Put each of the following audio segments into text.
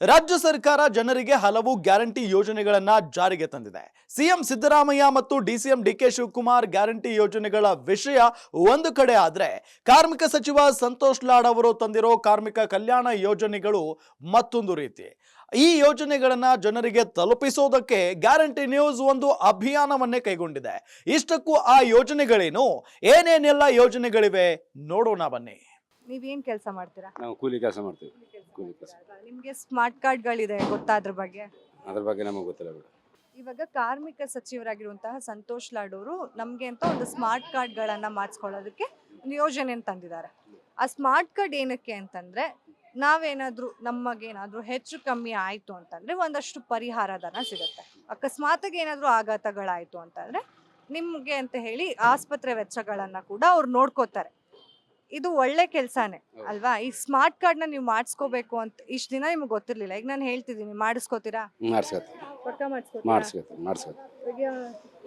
ರಾಜ್ಯ ಸರ್ಕಾರ ಜನರಿಗೆ ಹಲವು ಗ್ಯಾರಂಟಿ ಯೋಜನೆಗಳನ್ನ ಜಾರಿಗೆ ತಂದಿದೆ. ಸಿಎಂ ಸಿದ್ದರಾಮಯ್ಯ ಮತ್ತು ಡಿಸಿಎಂ ಡಿಕೆ ಶಿವಕುಮಾರ್ ಗ್ಯಾರಂಟಿ ಯೋಜನೆಗಳ ವಿಷಯ ಒಂದು ಕಡೆ ಆದ್ರೆ ಕಾರ್ಮಿಕ ಸಚಿವ ಸಂತೋಷ್ ಲಾಡ್ ಅವರು ತಂದಿರೋ ಕಾರ್ಮಿಕ ಕಲ್ಯಾಣ ಯೋಜನೆಗಳು ಮತ್ತೊಂದು ರೀತಿ. ಈ ಯೋಜನೆಗಳನ್ನ ಜನರಿಗೆ ತಲುಪಿಸೋದಕ್ಕೆ ಗ್ಯಾರಂಟಿ ನ್ಯೂಸ್ ಒಂದು ಅಭಿಯಾನವನ್ನೇ ಕೈಗೊಂಡಿದೆ. ಇಷ್ಟಕ್ಕೂ ಆ ಯೋಜನೆಗಳೇನು? ಏನೇನೆಲ್ಲ ಯೋಜನೆಗಳಿವೆ? ನೋಡೋಣ ಬನ್ನಿ. ನೀವೇನ್ ಕೆಲಸ ಮಾಡ್ತೀರಾ? ನಾವು ಕೂಲಿ ಕೆಲಸ ಮಾಡ್ತೀವಿ. ಕೂಲಿ ಕೆಲಸ ನಿಮ್ಗೆ ಸ್ಮಾರ್ಟ್ ಕಾರ್ಡ್ಗಳಿದೆ ಗೊತ್ತಾ ಅದ್ರ ಬಗ್ಗೆ? ಅದ್ರ ಬಗ್ಗೆ ನಮಗೆ ಗೊತ್ತಿಲ್ಲ ಬಿಡು. ಇವಾಗ ಕಾರ್ಮಿಕ ಸಚಿವರಾಗಿರುವಂತಹ ಸಂತೋಷ್ ಲಾಡೋರು ನಮ್ಗೆ ಅಂತ ಒಂದು ಸ್ಮಾರ್ಟ್ ಕಾರ್ಡ್ಗಳನ್ನ ಮಾಡಿಸ್ಕೊಳ್ಳೋದಕ್ಕೆ ಒಂದು ಯೋಜನೆ ತಂದಿದ್ದಾರೆ. ಆ ಸ್ಮಾರ್ಟ್ ಕಾರ್ಡ್ ಏನಕ್ಕೆ ಅಂತಂದ್ರೆ ನಾವೇನಾದ್ರೂ ನಮಗೇನಾದ್ರೂ ಹೆಚ್ಚು ಕಮ್ಮಿ ಆಯ್ತು ಅಂತಂದ್ರೆ ಒಂದಷ್ಟು ಪರಿಹಾರ ಧನ ಸಿಗುತ್ತೆ. ಅಕಸ್ಮಾತಾಗಿ ಏನಾದ್ರೂ ಆಘಾತಗಳಾಯ್ತು ಅಂತಂದ್ರೆ ನಿಮ್ಗೆ ಅಂತ ಹೇಳಿ ಆಸ್ಪತ್ರೆ ವೆಚ್ಚಗಳನ್ನ ಕೂಡ ಅವ್ರು ನೋಡ್ಕೋತಾರೆ. ಇದು ಒಳ್ಳೆ ಕೆಲಸನೇ ಅಲ್ವಾ? ಈ ಸ್ಮಾರ್ಟ್ ಕಾರ್ಡ್ನ ನೀವು ಮಾಡಿಸ್ಕೋಬೇಕು ಅಂತ ಇಷ್ಟು ದಿನ ನಿಮ್ಗೆ ಗೊತ್ತಿರ್ಲಿಲ್ಲ. ಈಗ ನಾನು ಹೇಳ್ತಿದ್ದೀನಿ ಮಾಡಿಸ್ಕೋತೀರಾ? ಮಾಡಿಸ್ಕೊತೀವಿ ಪಕ್ಕ ಮಾಡಿಸ್ಕೊತೀವಿ ಮಾಡಿಸ್ಕೊತೀವಿ ಈಗ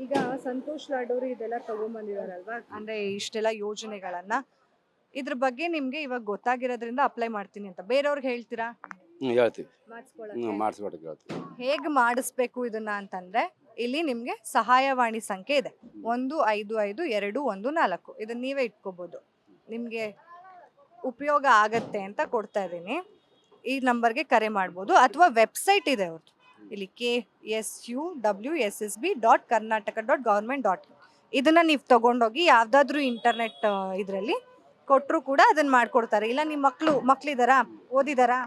ಈಗ ಸಂತೋಷ್ ಲಾಡೋರು ಇದೆಲ್ಲ ತಗೊಂಡ್ಬಂದಿದಾರಲ್ವಾ ಅಂದ್ರೆ ಇಷ್ಟೆಲ್ಲ ಯೋಜನೆಗಳನ್ನ. ಇದ್ರ ಬಗ್ಗೆ ನಿಮ್ಗೆ ಇವಾಗ ಗೊತ್ತಾಗಿರೋದ್ರಿಂದ ಅಪ್ಲೈ ಮಾಡ್ತೀನಿ ಅಂತ. ಬೇರೆಯವ್ರಿಗೆ ಹೇಳ್ತೀರಾ? ಹೇಗ್ ಹೇಳ್ತೀವಿ. ಹ್ಞೂ ಮಾಡಿಸ್ಕೊಳ್ಳೋಕೆ ಮಾಡಿಸ್ಕೊಟ್ಟಕ್ಕೆ ಹೇಳ್ತೀವಿ. ಹೇಗೆ ಮಾಡಿಸ್ಬೇಕು ಇದನ್ನ ಅಂತಂದ್ರೆ ಇಲ್ಲಿ ನಿಮ್ಗೆ ಸಹಾಯವಾಣಿ ಸಂಖ್ಯೆ ಇದೆ. ಒಂದು ಐದು ಐದು ಎರಡು ಒಂದು ನಾಲ್ಕು. ಇದನ್ನ ನೀವೇ ಇಟ್ಕೋಬಹುದು ನಿಮ್ಗೆ ಉಪಯೋಗ ಆಗತ್ತೆ ಅಂತ ಕೊಡ್ತಾ ಇದ್ದೀನಿ. ಈ ನಂಬರ್ಗೆ ಕರೆ ಮಾಡ್ಬೋದು. ಅಥವಾ ವೆಬ್ಸೈಟ್ ಇದೆ ಅವ್ರದ್ದು ಇಲ್ಲಿ K S U W S S B dot Karnataka dot government dot ಇದನ್ನ ನೀವು ತೊಗೊಂಡೋಗಿ ಯಾವುದಾದ್ರೂ ಇಂಟರ್ನೆಟ್ ಇದರಲ್ಲಿ ಕೊಟ್ಟರು ಕೂಡ ಅದನ್ನು ಮಾಡಿಕೊಡ್ತಾರೆ. ಇಲ್ಲ ನಿಮ್ಮ ಮಕ್ಕಳು ಮಕ್ಳಿದಾರಾ? ಓದಿದಾರಾ?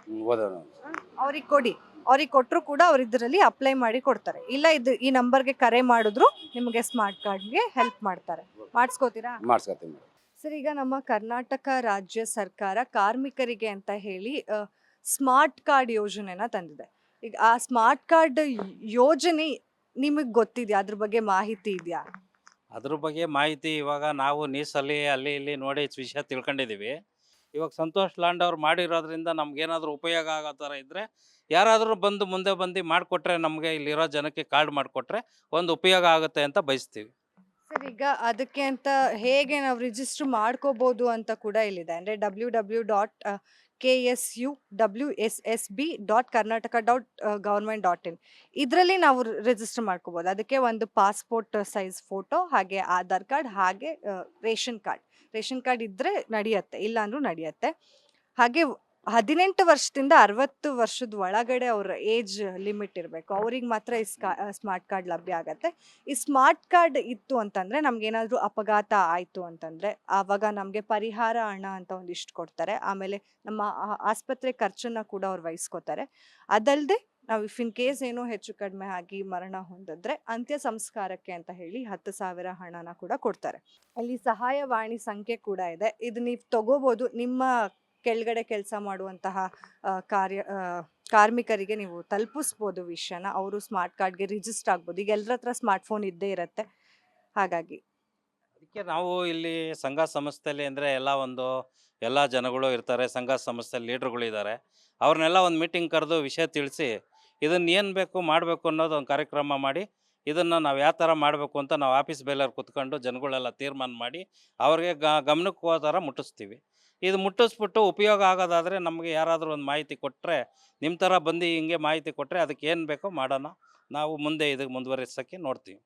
ಅವ್ರಿಗೆ ಕೊಡಿ. ಅವ್ರಿಗೆ ಕೊಟ್ಟರು ಕೂಡ ಅವ್ರು ಇದರಲ್ಲಿ ಅಪ್ಲೈ ಮಾಡಿ ಕೊಡ್ತಾರೆ. ಇಲ್ಲ ಇದು ಈ ನಂಬರ್ಗೆ ಕರೆ ಮಾಡಿದ್ರು ನಿಮಗೆ ಸ್ಮಾರ್ಟ್ ಕಾರ್ಡ್ಗೆ ಹೆಲ್ಪ್ ಮಾಡ್ತಾರೆ. ಮಾಡಿಸ್ಕೋತೀರಾ? ಮಾಡಿಸ್ಕೊತೀವಿ ಸರ್ ಈಗ ನಮ್ಮ ಕರ್ನಾಟಕ ರಾಜ್ಯ ಸರ್ಕಾರ ಕಾರ್ಮಿಕರಿಗೆ ಅಂತ ಹೇಳಿ ಸ್ಮಾರ್ಟ್ ಕಾರ್ಡ್ ಯೋಜನೆನ ತಂದಿದೆ. ಈಗ ಆ ಸ್ಮಾರ್ಟ್ ಕಾರ್ಡ್ ಯೋಜನೆ ನಿಮಗೆ ಗೊತ್ತಿದೆಯಾ? ಅದ್ರ ಬಗ್ಗೆ ಮಾಹಿತಿ ಇದೆಯಾ? ಅದ್ರ ಬಗ್ಗೆ ಮಾಹಿತಿ ಇವಾಗ ನಾವು ನ್ಯೂಸಲ್ಲಿ ಅಲ್ಲಿ, ಇಲ್ಲಿ ನೋಡಿ ವಿಷಯ ತಿಳ್ಕೊಂಡಿದ್ದೀವಿ ಇವಾಗ ಸಂತೋಷ್ ಲಾಂಡ್ ಅವ್ರು ಮಾಡಿರೋದ್ರಿಂದ ನಮ್ಗೇನಾದರೂ ಉಪಯೋಗ ಆಗೋ ಥರ ಇದ್ದರೆ ಯಾರಾದರೂ ಬಂದು ಮುಂದೆ ಬಂದು ಮಾಡಿಕೊಟ್ರೆ ನಮಗೆ ಇಲ್ಲಿರೋ ಜನಕ್ಕೆ ಕಾರ್ಡ್ ಮಾಡಿಕೊಟ್ರೆ ಒಂದು ಉಪಯೋಗ ಆಗುತ್ತೆ ಅಂತ ಬಯಸ್ತೀವಿ. ಸರ್, ಈಗ ಅದಕ್ಕೆ ಅಂತ ಹೇಗೆ ನಾವು ರಿಜಿಸ್ಟರ್ ಮಾಡ್ಕೋಬಹುದು ಅಂತ ಕೂಡ ಇಲ್ಲಿದೆ. ಅಂದರೆ W W dot K S U W S S B dot Karnataka dot government dot in ಇದರಲ್ಲಿ ನಾವು ರಿಜಿಸ್ಟರ್ ಮಾಡ್ಕೋಬೋದು. ಅದಕ್ಕೆ ಒಂದು ಪಾಸ್ಪೋರ್ಟ್ ಸೈಜ್ ಫೋಟೋ ಹಾಗೆ ಆಧಾರ್ ಕಾರ್ಡ್, ಹಾಗೆ ರೇಷನ್ ಕಾರ್ಡ್. ರೇಷನ್ ಕಾರ್ಡ್ ಇದ್ದರೆ ನಡೆಯುತ್ತೆ ಇಲ್ಲ ಅಂದ್ರೂ ನಡೆಯುತ್ತೆ. ಹಾಗೆ ಹದಿನೆಂಟು ವರ್ಷದಿಂದ ಅರವತ್ತು ವರ್ಷದ ಒಳಗಡೆ ಅವ್ರ ಏಜ್ ಲಿಮಿಟ್ ಇರಬೇಕು. ಅವ್ರಿಗೆ ಮಾತ್ರ ಈ ಸ್ಮಾರ್ಟ್ ಕಾರ್ಡ್ ಲಭ್ಯ ಆಗತ್ತೆ. ಈ ಸ್ಮಾರ್ಟ್ ಕಾರ್ಡ್ ಇತ್ತು ಅಂತಂದ್ರೆ ನಮ್ಗೆ ಏನಾದ್ರೂ ಅಪಘಾತ ಆಯ್ತು ಅಂತಂದ್ರೆ ಆವಾಗ ನಮ್ಗೆ ಪರಿಹಾರ ಹಣ ಅಂತ ಒಂದಿಷ್ಟು ಕೊಡ್ತಾರೆ. ಆಮೇಲೆ ನಮ್ಮ ಆಸ್ಪತ್ರೆ ಖರ್ಚನ್ನ ಕೂಡ ಅವ್ರು ವಹಿಸ್ಕೋತಾರೆ. ಅದಲ್ಲದೆ ನಾವು ಇಫ್ ಇನ್ ಕೇಸ್ ಏನೋ ಹೆಚ್ಚು ಕಡಿಮೆ ಆಗಿ ಮರಣ ಹೊಂದಿದ್ರೆ ಅಂತ್ಯ ಸಂಸ್ಕಾರಕ್ಕೆ ಅಂತ ಹೇಳಿ ಹತ್ತು ಸಾವಿರ ಹಣನ ಕೂಡ ಕೊಡ್ತಾರೆ. ಅಲ್ಲಿ ಸಹಾಯವಾಣಿ ಸಂಖ್ಯೆ ಕೂಡ ಇದೆ. ಇದು ನೀವು ತಗೋಬಹುದು ನಿಮ್ಮ ಕೆಳಗಡೆ ಕೆಲಸ ಮಾಡುವಂತಹ ಕಾರ್ಯ ಕಾರ್ಮಿಕರಿಗೆ ನೀವು ತಲುಪಿಸ್ಬೋದು ವಿಷಯನ. ಅವರು ಸ್ಮಾರ್ಟ್ ಕಾರ್ಡ್ಗೆ ರಿಜಿಸ್ಟರ್ ಆಗ್ಬೋದು. ಈಗ ಎಲ್ಲರ ಹತ್ರ ಸ್ಮಾರ್ಟ್ ಫೋನ್ ಇದ್ದೇ ಇರುತ್ತೆ. ಹಾಗಾಗಿ. ಅದಕ್ಕೆ ನಾವು ಇಲ್ಲಿ ಸಂಘ ಸಂಸ್ಥೆಯಲ್ಲಿ ಅಂದರೆ ಎಲ್ಲ ಒಂದು, ಎಲ್ಲ ಜನಗಳು ಇರ್ತಾರೆ. ಸಂಘ ಸಂಸ್ಥೆ ಲೀಡರ್ಗಳು ಇದ್ದಾರೆ ಅವ್ರನ್ನೆಲ್ಲ ಒಂದು ಮೀಟಿಂಗ್ ಕರೆದು ವಿಷಯ ತಿಳಿಸಿ ಇದನ್ನು ಏನು ಬೇಕು ಮಾಡಬೇಕು ಅನ್ನೋದು ಒಂದು ಕಾರ್ಯಕ್ರಮ ಮಾಡಿ, ಇದನ್ನು ನಾವು ಯಾವ ಥರ ಮಾಡಬೇಕು ಅಂತ ನಾವು ಆಫೀಸ್ ಬೇಲರ್ ಕುತ್ಕೊಂಡು ಜನಗಳೆಲ್ಲ ತೀರ್ಮಾನ ಮಾಡಿ, ಅವ್ರಿಗೆ ಗಮನಕ್ಕೆ ಹೋದ ಥರ ಮುಟ್ಟಿಸ್ತೀವಿ. ಇದು ಮುಟ್ಟಿಸ್ಬಿಟ್ಟು ಉಪಯೋಗ ಆಗೋದಾದರೆ ನಮಗೆ ಯಾರಾದರೂ ಒಂದು ಮಾಹಿತಿ ಕೊಟ್ಟರೆ ನಿಮ್ಮ ಥರ ಬಂದು ಹಿಂಗೆ ಮಾಹಿತಿ ಕೊಟ್ಟರೆ ಅದಕ್ಕೆ ಏನು ಬೇಕೋ ಮಾಡೋಣ. ನಾವು ಮುಂದೆ ಇದಕ್ಕೆ ಮುಂದುವರಿಸೋಕ್ಕೆ ನೋಡ್ತೀವಿ.